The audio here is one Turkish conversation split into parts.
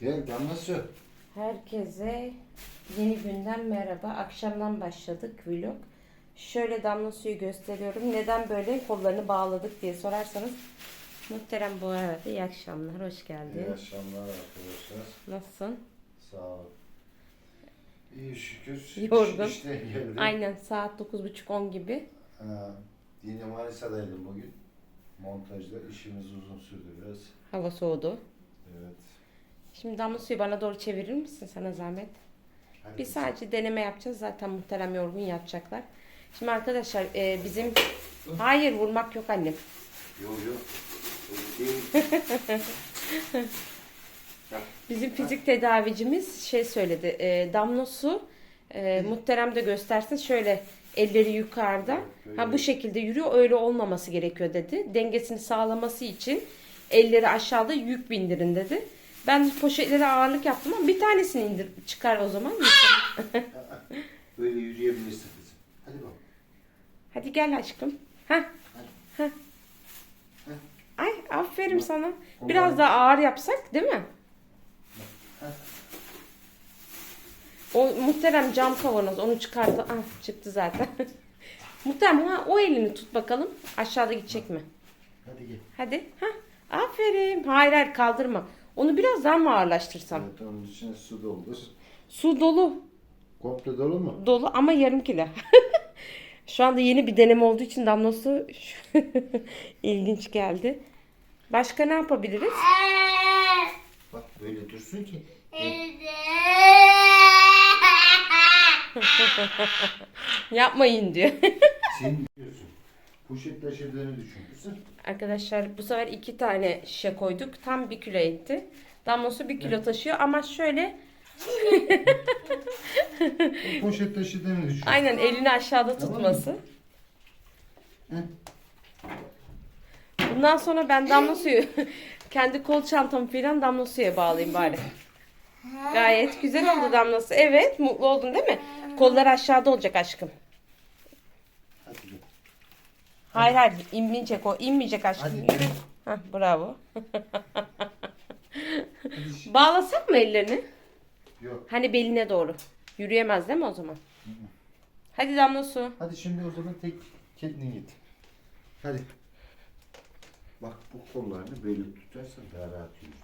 Gel damla su. Herkese yeni günden merhaba. Akşamdan başladık vlog. Şöyle damla suyu gösteriyorum. Neden böyle kollarını bağladık diye sorarsanız. Muhterem bu arada iyi akşamlar. Hoş geldin. İyi akşamlar arkadaşlar. Nasılsın? Sağ ol. İyi şükür. Yorgun. İş- İşten geldim. Aynen saat 9.30-10 gibi. Ha, yine Manisa'daydım bugün. Montajda işimiz uzun sürdü biraz. Hava soğudu. Evet. Şimdi damla suyu bana doğru çevirir misin sana zahmet? Hadi Biz sadece deneme yapacağız. Zaten muhterem yorgun yapacaklar. Şimdi arkadaşlar e, bizim... Hayır vurmak yok annem. Yok yok. Bizim fizik tedavicimiz şey söyledi. E, damla su e, muhterem de göstersin. Şöyle elleri yukarıda. Ha bu şekilde yürüyor. Öyle olmaması gerekiyor dedi. Dengesini sağlaması için elleri aşağıda yük bindirin dedi. Ben poşetlere ağırlık yaptım ama bir tanesini indir çıkar o zaman. Böyle yürüyebilirsin kızım. Hadi bak. Hadi gel aşkım. Ha. Ha. Ay aferin sana. Biraz daha ağır yapsak değil mi? O muhterem cam kavanoz onu çıkardı. Ah çıktı zaten. muhterem ha, o elini tut bakalım. Aşağıda gidecek mi? Hadi gel. Hadi. Ha. Aferin. Hayır hayır kaldırma. Onu biraz daha mı ağırlaştırsam? Evet onun içine su doldur. Su dolu. Komple dolu mu? Dolu ama yarım kilo. Şu anda yeni bir deneme olduğu için damla su ilginç geldi. Başka ne yapabiliriz? Bak böyle dursun ki. Yapmayın diyor. Poşet taşıdığını düşün kızım. Arkadaşlar bu sefer iki tane şişe koyduk. Tam bir kilo etti. Damla su bir kilo taşıyor ama şöyle poşet taşıdığını düşün. aynen elini aşağıda Tamam mı? tutması. Bundan sonra ben damla suyu kendi kol çantamı falan damla suya bağlayayım bari. Gayet güzel oldu damlası. Evet mutlu oldun değil mi? Kollar aşağıda olacak aşkım. Hayır hayır inmeyecek o. inmeyecek aşkım. Hadi. Yürü. Hah, bravo. Bağlasak mı ellerini? Yok. Hani beline doğru. Yürüyemez değil mi o zaman? Hadi damla su. Hadi şimdi o zaman tek kendin git. Hadi. Bak bu kollarını böyle tutarsan daha rahat yürürsün.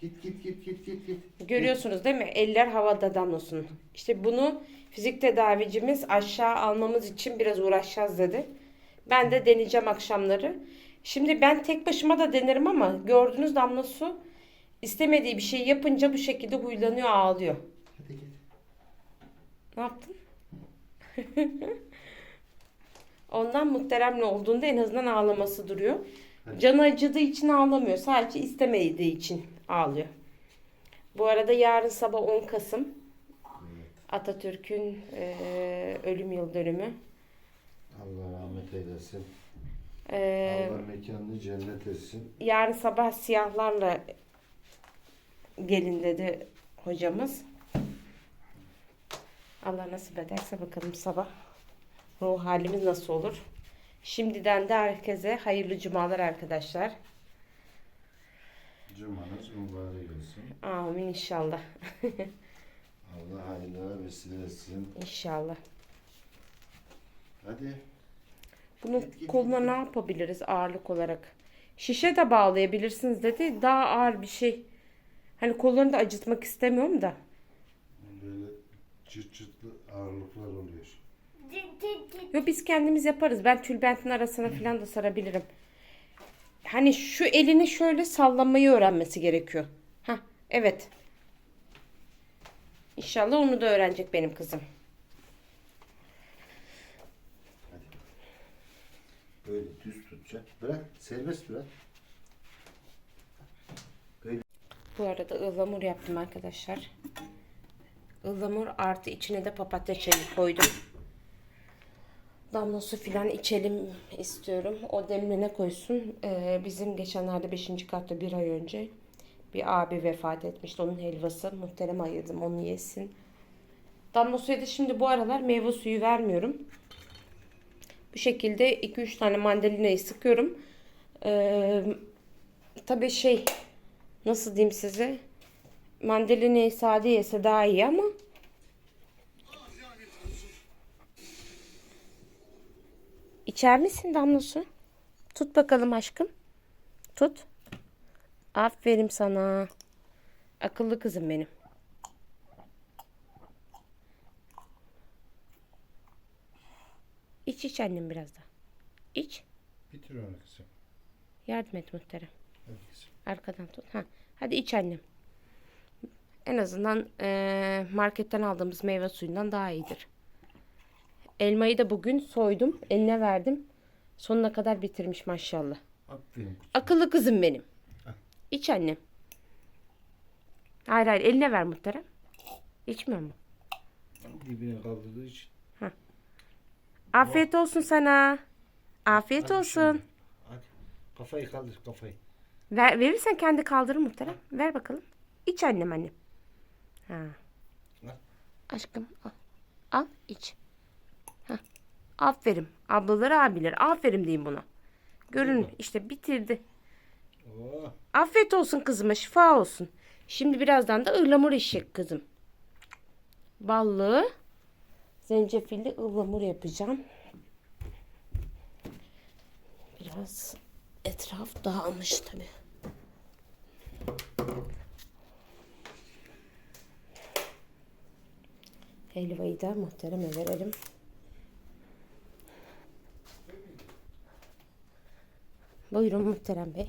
Git git git git git git. Görüyorsunuz değil mi? Eller havada damlasın. İşte bunu fizik tedavicimiz aşağı almamız için biraz uğraşacağız dedi. Ben de deneyeceğim akşamları. Şimdi ben tek başıma da denerim ama gördüğünüz damla su istemediği bir şey yapınca bu şekilde huylanıyor, ağlıyor. Hadi git. Ne yaptın? Ondan muhteremle olduğunda en azından ağlaması duruyor. Canı acıdığı için ağlamıyor. Sadece istemediği için ağlıyor. Bu arada yarın sabah 10 Kasım Atatürk'ün eee, ölüm yıl dönümü. Allah rahmet eylesin. Eee, Allah mekanını cennet etsin. yarın sabah siyahlarla gelin dedi hocamız. Allah nasip ederse bakalım sabah ruh halimiz nasıl olur. Şimdiden de herkese hayırlı cumalar arkadaşlar. Cumanız mübarek olsun. Amin inşallah. Allah hayırlara vesile etsin. İnşallah. Hadi. Bunu Git, git, koluna ne yapabiliriz ağırlık olarak? Şişe de bağlayabilirsiniz dedi. Daha ağır bir şey. Hani kollarını da acıtmak istemiyorum da. Böyle çıt çıtlı ağırlıklar oluyor. Yo biz kendimiz yaparız. Ben tülbentin arasına falan da sarabilirim. Hani şu elini şöyle sallamayı öğrenmesi gerekiyor. Ha, evet. İnşallah onu da öğrenecek benim kızım. Böyle düz tutacak. Bırak. Serbest bırak. Bu arada ıhlamur yaptım arkadaşlar. Ihlamur artı içine de papatya çayı koydum. Damla su filan içelim istiyorum. O demline koysun. Ee, bizim geçenlerde 5. katta bir ay önce bir abi vefat etmişti. Onun helvası. Muhterem ayırdım onu yesin. Damla suya da şimdi bu aralar meyve suyu vermiyorum. Bu şekilde 2-3 tane mandalinayı sıkıyorum. Ee, tabii şey nasıl diyeyim size Mandalinayı sade yese daha iyi ama. İçer misin damlosu? Tut bakalım aşkım. Tut. Aferin sana. Akıllı kızım benim. İç iç annem biraz da. İç. Bitir onu kızım. Yardım et muhterem. Hadi kızım. Arkadan tut. Ha. Hadi iç annem. En azından eee, marketten aldığımız meyve suyundan daha iyidir. Elmayı da bugün soydum. Eline verdim. Sonuna kadar bitirmiş maşallah. Aferin kızım. Akıllı kızım benim. İç annem. Hayır hayır eline ver muhterem. İçmiyor mu? Dibine kaldırdığı için. Afiyet olsun sana. Afiyet Hadi olsun. şimdi. Hadi. Kafayı kaldır kafayı. Ver, verirsen kendi kaldırır muhterem. Ver bakalım. İç annem annem. Ha. Al. Aşkım al. Al iç. Hah. Aferin. Ablaları abiler. Aferin diyeyim buna. Görün işte bitirdi. Oo. Afiyet olsun kızıma şifa olsun. Şimdi birazdan da ıhlamur içecek kızım. Ballı. Zencefilli ıhlamur yapacağım. Biraz etraf dağılmış tabii. Helvayı da muhtereme verelim. Buyurun muhterem bey.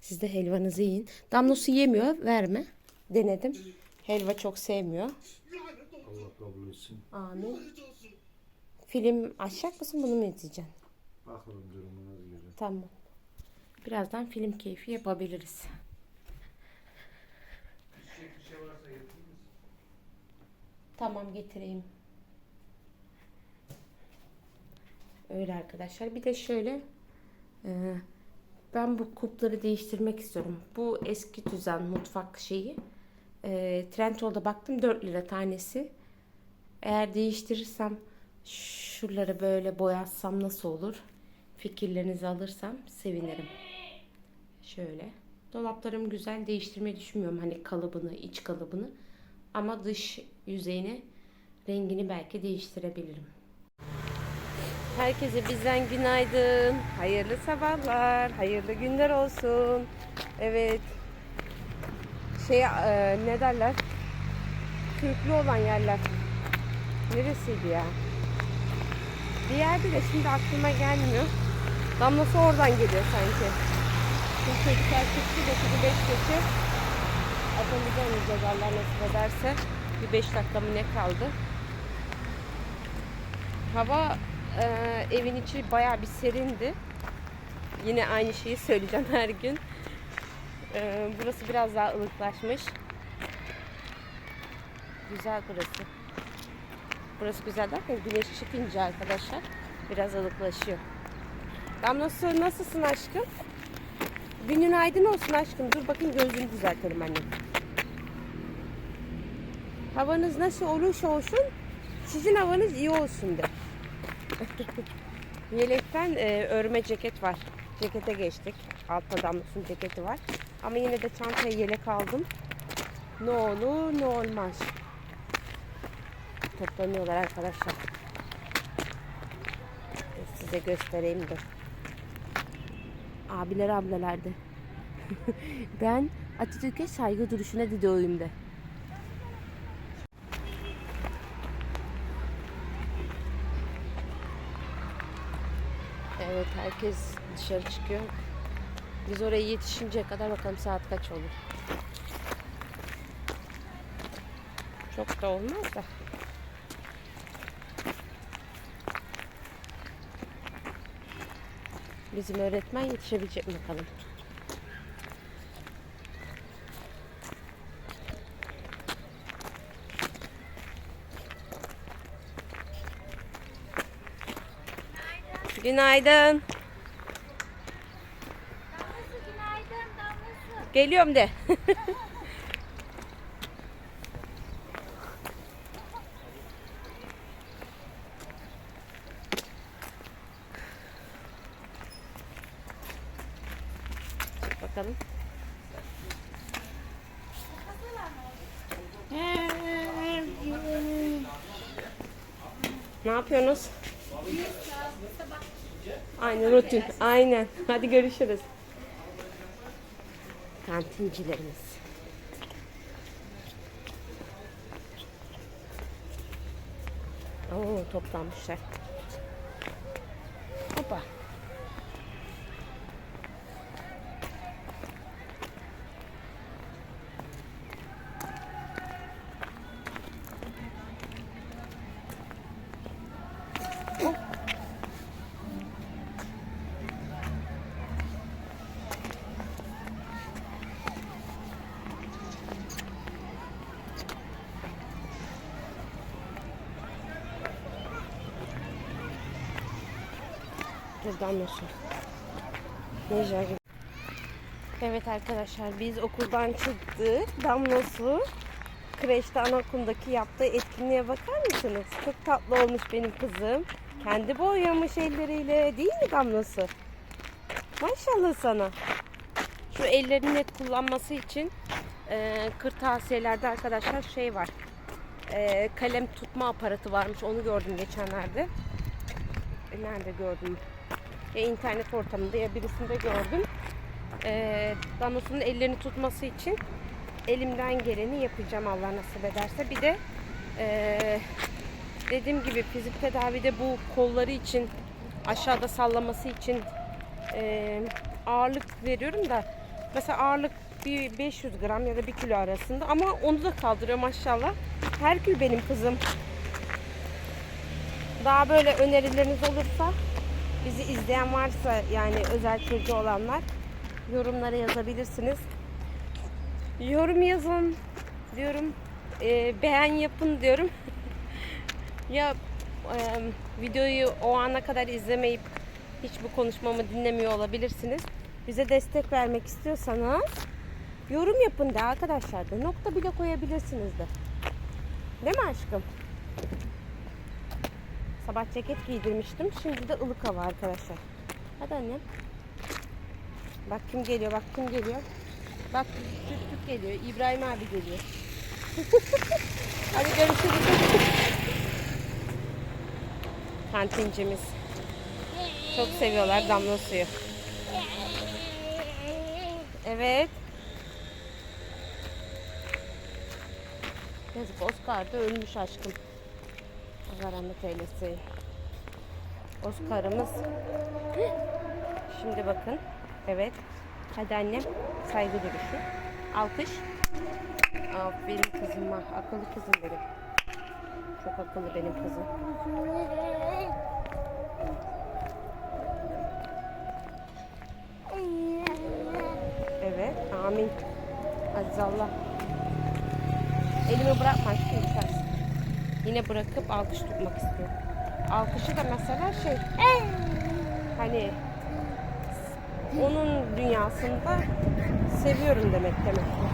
Siz de helvanızı yiyin. Damlosu yemiyor, verme. Denedim. Helva çok sevmiyor. Allah kabul etsin. Amin. Film açacak mısın bunu mu izleyeceksin? Bakalım durumuna göre. Tamam. Birazdan film keyfi yapabiliriz. Tamam getireyim. Öyle arkadaşlar. Bir de şöyle e, ben bu kupları değiştirmek istiyorum. Bu eski düzen mutfak şeyi. E, Trendyol'da baktım 4 lira tanesi. Eğer değiştirirsem şuraları böyle boyatsam nasıl olur? Fikirlerinizi alırsam sevinirim. Şöyle. Dolaplarım güzel değiştirmeyi düşünmüyorum. Hani kalıbını, iç kalıbını. Ama dış yüzeyini, rengini belki değiştirebilirim. Herkese bizden günaydın. Hayırlı sabahlar. Hayırlı günler olsun. Evet. Şey e, ne derler? Kürklü olan yerler. Neresiydi ya? Bir yerde de şimdi aklıma gelmiyor. Damlası oradan geliyor sanki. Şimdi çocuklar çıktı da şimdi 5 geçe. Atamızı oynayacağız Allah nasip ederse. Bir 5 dakika mı ne kaldı? Hava e, evin içi bayağı bir serindi. Yine aynı şeyi söyleyeceğim her gün. E, burası biraz daha ılıklaşmış. Güzel burası. Burası güzel derken güneş çıkınca arkadaşlar biraz ılıklaşıyor. Damlası nasılsın aşkım? Günün aydın olsun aşkım. Dur bakayım gözünü düzeltelim annem. Havanız nasıl olursa olsun sizin havanız iyi olsun de. Yelekten e, örme ceket var. Cekete geçtik. Altta damlasının ceketi var. Ama yine de çantaya yelek aldım. Ne olur ne olmaz. Toplanıyorlar arkadaşlar. Size göstereyim de. Abiler ablalardı. ben Atatürk'e saygı duruşuna gidiyorum de. Evet herkes dışarı çıkıyor. Biz oraya yetişinceye kadar bakalım saat kaç olur. Çok da olmaz da. Bizim öğretmen yetişebilecek mi bakalım. Günaydın. Damlası günaydın damlası. Geliyorum de. Bakalım. Hazır Ne yapıyorsunuz? Aynı rutin. Aynen. Hadi görüşürüz. Kantincilerimiz. Oo toplanmışlar. Buradan nasıl? Necla gibi. Evet arkadaşlar biz okuldan çıktık. Damla su kreşte anaokulundaki yaptığı etkinliğe bakar mısınız? Çok tatlı olmuş benim kızım. Kendi boyamış elleriyle değil mi Damla su? Maşallah sana. Şu ellerini net kullanması için e, kırtasiyelerde arkadaşlar şey var. E, kalem tutma aparatı varmış. Onu gördüm geçenlerde. E, nerede gördüm? Ya internet ortamında ya birisinde gördüm. E, Danos'un ellerini tutması için elimden geleni yapacağım Allah nasip ederse. Bir de e, dediğim gibi fizik tedavide bu kolları için aşağıda sallaması için e, ağırlık veriyorum da mesela ağırlık bir 500 gram ya da 1 kilo arasında ama onu da kaldırıyor maşallah. Herkül benim kızım. Daha böyle önerileriniz olursa bizi izleyen varsa yani özel çocuğu olanlar yorumlara yazabilirsiniz. Yorum yazın diyorum. Ee, beğen yapın diyorum. ya e, videoyu o ana kadar izlemeyip hiç bu konuşmamı dinlemiyor olabilirsiniz. Bize destek vermek istiyorsanız yorum yapın da arkadaşlar da nokta bile koyabilirsiniz de. Değil mi aşkım? Sabah ceket giydirmiştim. Şimdi de ılık hava arkadaşlar. Hadi annem. Bak kim geliyor, bak kim geliyor. Bak Türk Türk geliyor. İbrahim abi geliyor. Hadi görüşürüz. Kantincimiz. Çok seviyorlar damla suyu. Evet. Yazık Oscar da ölmüş aşkım. Allah rahmet. Oscar'ımız. Şimdi bakın. Evet. Hadi annem. Saygı duruşu. Alkış. Aferin kızıma. Akıllı kızım benim. Çok akıllı benim kızım. Evet. Amin. Aziz Allah. Elimi bırakma aşkım. Yine bırakıp alkış tutmak istiyor. Alkışı da mesela şey hani onun dünyasında seviyorum demek demek ki.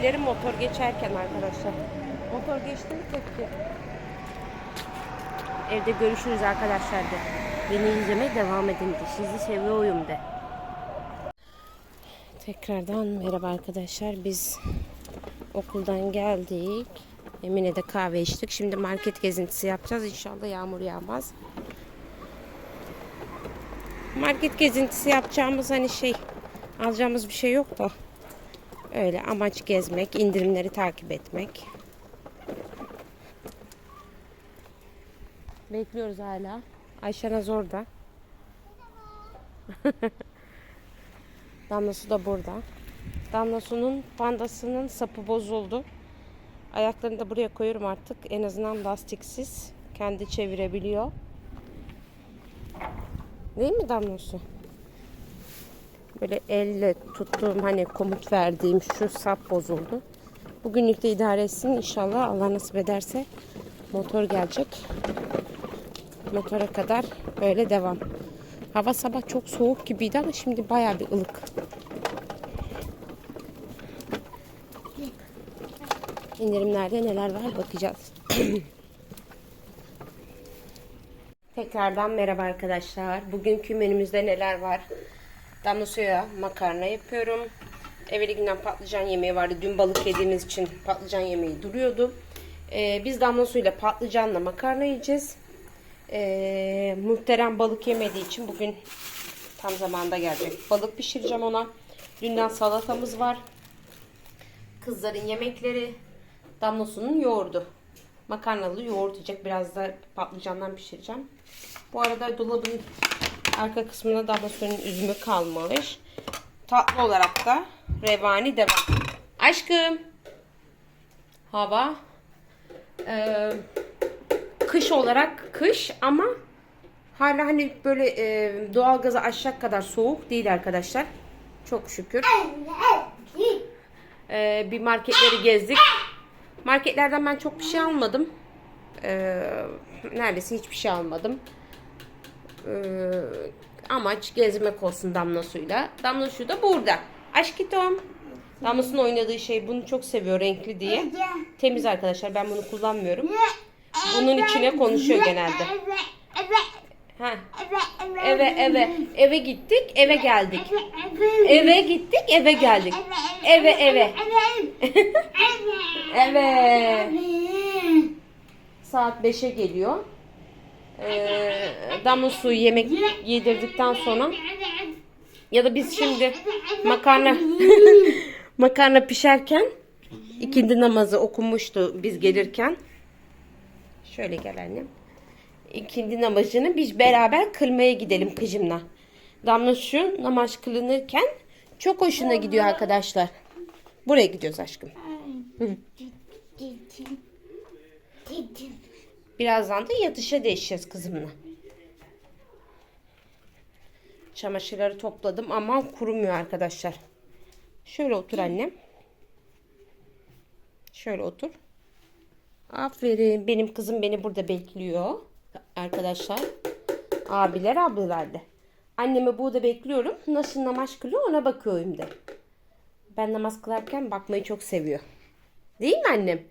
Tepkileri motor geçerken arkadaşlar. Motor geçti mi tepki? Evde görüşürüz arkadaşlar de. Beni izlemeye devam edin de. Sizi seviyorum de. Tekrardan merhaba arkadaşlar. Biz okuldan geldik. Emine'de kahve içtik. Şimdi market gezintisi yapacağız. İnşallah yağmur yağmaz. Market gezintisi yapacağımız hani şey alacağımız bir şey yok da Öyle amaç gezmek, indirimleri takip etmek. Bekliyoruz hala. Ayşe Naz orada. Damlası da burada. Damlasu'nun pandasının sapı bozuldu. Ayaklarını da buraya koyuyorum artık. En azından lastiksiz. Kendi çevirebiliyor. Değil mi Damlası? Böyle elle tuttuğum hani komut verdiğim şu sap bozuldu. Bugünlük de idare etsin. İnşallah Allah nasip ederse motor gelecek. Motora kadar böyle devam. Hava sabah çok soğuk gibiydi ama şimdi bayağı bir ılık. İndirimlerde neler var bakacağız. Tekrardan merhaba arkadaşlar. Bugünkü menümüzde neler var? Damla suya makarna yapıyorum. Evveli günden patlıcan yemeği vardı. Dün balık yediğimiz için patlıcan yemeği duruyordu. Ee, biz damla suyla patlıcanla makarna yiyeceğiz. Ee, muhterem balık yemediği için bugün tam zamanda gelecek. Balık pişireceğim ona. Dünden salatamız var. Kızların yemekleri. Damla sunun yoğurdu. Makarnalı yoğurt yiyecek. Biraz da patlıcandan pişireceğim. Bu arada dolabın arka kısmında damla suyun üzümü kalmış. Tatlı olarak da revani devam. Aşkım. Hava. Ee, kış olarak kış ama hala hani böyle e, doğalgazı aşacak kadar soğuk değil arkadaşlar. Çok şükür. Ee, bir marketleri gezdik. Marketlerden ben çok bir şey almadım. Ee, neredeyse hiçbir şey almadım. Ee, amaç gezmek olsun damla suyla. Damla suyu da burada. Aşkitom. Damlasının oynadığı şey bunu çok seviyor renkli diye. Temiz arkadaşlar ben bunu kullanmıyorum. Bunun içine konuşuyor genelde. Ha. Eve eve eve gittik eve geldik. Eve gittik eve geldik. Eve eve. Eve. Saat 5'e geliyor. Ee, damla suyu yemek yedirdikten sonra ya da biz şimdi makarna makarna pişerken ikindi namazı okunmuştu biz gelirken. Şöyle gel annem. İkindi namazını biz beraber kılmaya gidelim kızımla. Damla şu namaz kılınırken çok hoşuna gidiyor arkadaşlar. Buraya gidiyoruz aşkım. Birazdan da yatışa değişeceğiz kızımla. Çamaşırları topladım ama kurumuyor arkadaşlar. Şöyle otur annem. Şöyle otur. Aferin. Benim kızım beni burada bekliyor. Arkadaşlar. Abiler ablalar da. Annemi burada bekliyorum. Nasıl namaz kılıyor ona bakıyorum de. Ben namaz kılarken bakmayı çok seviyor. Değil mi annem?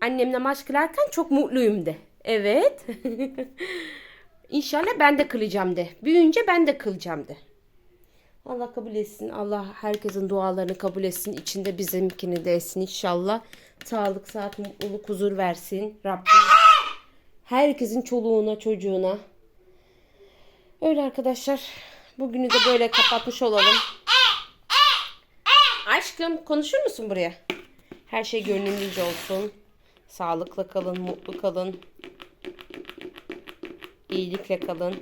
Annem namaz kılarken çok mutluyum de. Evet. İnşallah ben de kılacağım de. Büyüyünce ben de kılacağım de. Allah kabul etsin. Allah herkesin dualarını kabul etsin. İçinde bizimkini de etsin inşallah. Sağlık, saat, mutluluk, huzur versin. Rabbim herkesin çoluğuna, çocuğuna. Öyle arkadaşlar. Bugünü de böyle kapatmış olalım. Aşkım konuşur musun buraya? Her şey gönlünüzce olsun. Sağlıkla kalın, mutlu kalın. İyilikle kalın.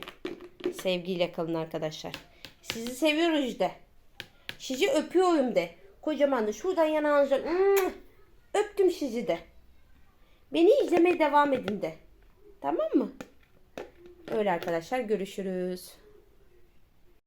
Sevgiyle kalın arkadaşlar. Sizi seviyoruz de. Sizi öpüyorum de. Kocaman da şuradan yanağınıza "Mwah!" öptüm sizi de. Beni izlemeye devam edin de. Tamam mı? Öyle arkadaşlar görüşürüz.